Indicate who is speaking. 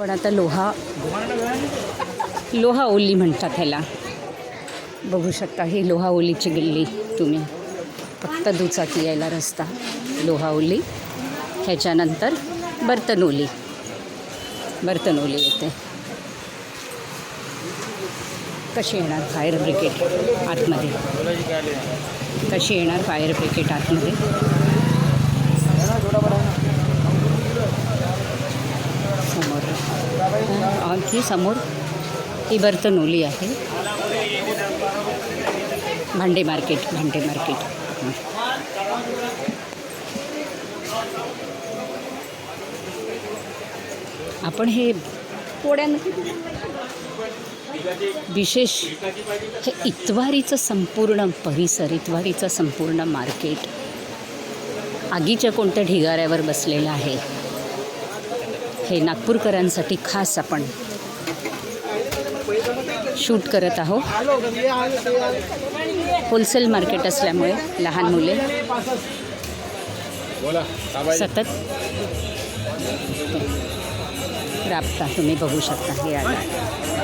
Speaker 1: पण आता लोहा लोहा ओली म्हणतात ह्याला. बघू शकता ही लोहा ओलीची गल्ली तुम्ही. फक्त दुचाकी यायला रस्ता. लोहा ओली ह्याच्यानंतर बर्तनोली बर्तनोली येते. कशी येणार फायर ब्रिगेड आतमध्ये? कशी येणार फायर ब्रिगेड आतमध्ये समोर आणखी समोर इबर्तन ओली आहे. भांडे मार्केट भांडे मार्केट. आपण हे पोड्यानं विशेष हे इतवारीचं संपूर्ण परिसर इतवारीचं संपूर्ण मार्केट आगीच्या कोणत्या ढिगाऱ्यावर बसलेलं आहे? हे नागपूरकरांसाठी खास आपण. शूट करत आहोत. होलसेल मार्केट असल्यामुळे लहान मुले. सतत. राबता तुम्ही बघू शकता हे आहे